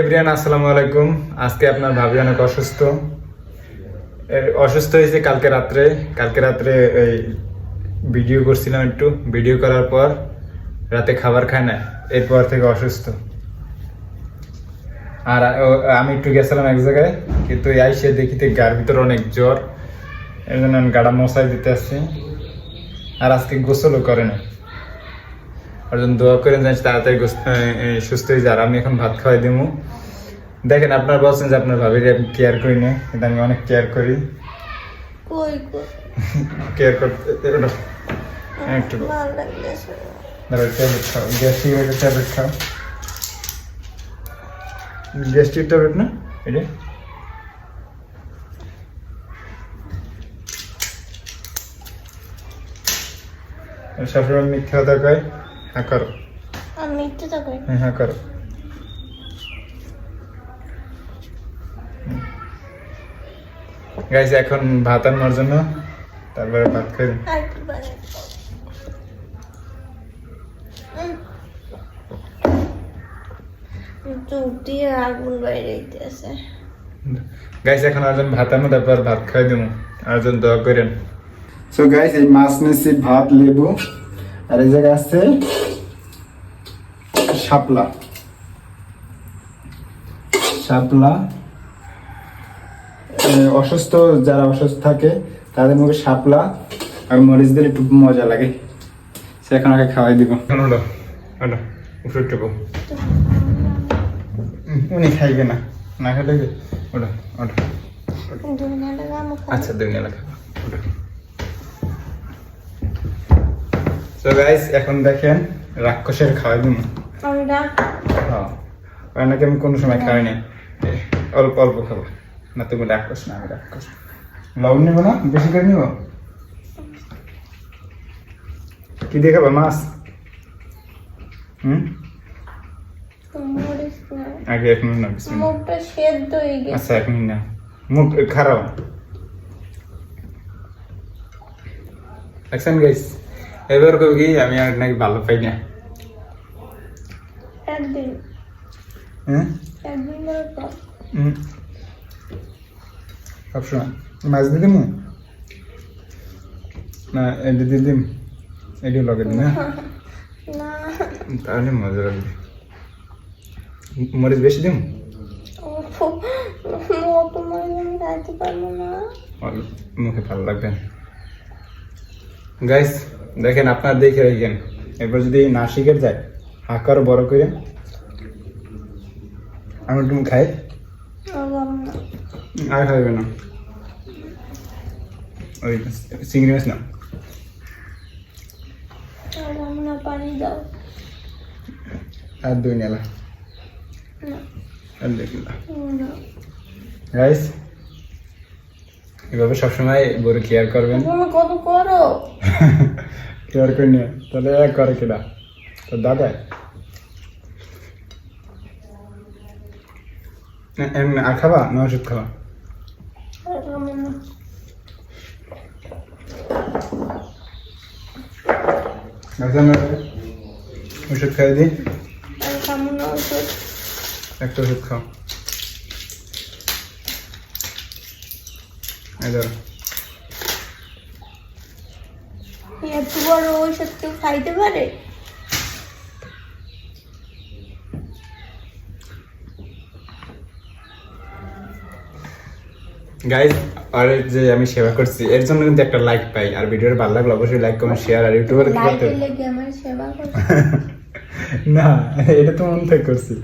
Everyone আসসালামু আলাইকুম। আজকে আপনার ভাবি অনেক অসুস্থ। অসুস্থ হয়েছে কালকে রাত্রে। কালকে রাত্রে এই ভিডিও করছিলাম একটু। ভিডিও করার পর রাতে খাবার খায় না, এরপর থেকে অসুস্থ। আর আমি একটু গেছিলাম এক জায়গায়, কিন্তু আইসে দেখিতে গার ভিতরে অনেক জ্বর। এই জন্য গাড়া মশাই দিতে আসছি। আর আজকে গোসলও করে না। ওর জন্য দোয়া করেন জানি তাড়াতাড়ি সুস্থ হয়ে যায়। আর আমি এখন ভাত খাওয়াই দেবো দেখেন আপনার বলছেন যে আপনার ভাবির আমি কেয়ার করি না কিন্তু আমি অনেক কেয়ার করি। কেয়ার করতে একটু ট্যাবলেট খাও। গ্যাস্ট্রিক একটা ট্যাবলেট খাও। গ্যাস্ট্রিক ট্যাবলেট না? এটা? সবসময় মিথ্যা কথা কয়। হ্যাঁ করো। আমি তো কই? হ্যাঁ হ্যাঁ করো। গাইস এখন ভাত আনার জন্য তারপরে ভাত খাই। গাইস এখন আরেকজন ভাত আনো তারপর ভাত খাই দেবো আরেকজন দোয়া করেন। সো গাইস এই মাছ নিচ্ছি ভাত লেবু। আর এই জায়গায় আছে শাপলা। শাপলা অসুস্থ যারা অসুস্থ থাকে তাদের মুখে শাপলা আর মরিচ দিলে একটু মজা লাগে। সে এখন আগে খাওয়াই দিব। উঠে উনি খাইবে না। না খেলে কি? ওটা ওটা আচ্ছা দুই নেলা খাব তো গাইস এখন দেখেন রাক্ষসের খাওয়াই দিন। আমি হ্যাঁ। নাকি আমি কোনো সময় খাই না অল্প অল্প খাব। না তুমি রাক্ষস না আমি রাক্ষস। লবণ নিবো না? বেশি করে নিবো? কি দিয়ে খাব মাছ? হুম? না আগে এখন না বিসমিল্লাহ। মুখটা সেদ্ধ হয়ে গেছে। আচ্ছা এখন না মুখ খারাপ দেখছেন গাইস এবার কবে কি আমি আর নাকি ভালো পাই না। একদিন। হ্যাঁ? একদিন হুম। সবসময় মাছ দিয়ে দিমু? না এটি দিয়ে দিম। এটি লগে দিম হ্যাঁ? না। তাহলে মজা লাগবে মরিচ বেশি দিম? মুখে ভালো লাগবে গাইস দেখেন আপনার দেখে রাখেন। এরপর যদি না শিখে যায় আকার বড় করে। আমি তুমি খাই। আর খাইবে না। ওই চিংড়ি মাছ না আর দুই নেলা। আর দেখি না না গাইস এভাবে সবসময় গরু কেয়ার করবেন। কত করো? কেয়ার করে নিয়ে তাহলে এক করে কেডা তো দাদা? এমনি আর খাবা না ওষুধ খাবা? আচ্ছা, ওষুধ খাই দিই। একটা ওষুধ খাও এই ধরো এত বড় ওষুধ কেউ খাইতে পারে? গাইজ আর যে আমি সেবা করছি এর জন্য কিন্তু একটা লাইক পাই। আর ভিডিওটা ভালো লাগলে অবশ্যই লাইক কমেন্ট শেয়ার আর ইউটিউবে কি করতে না এটা তো মন থেকে করছি।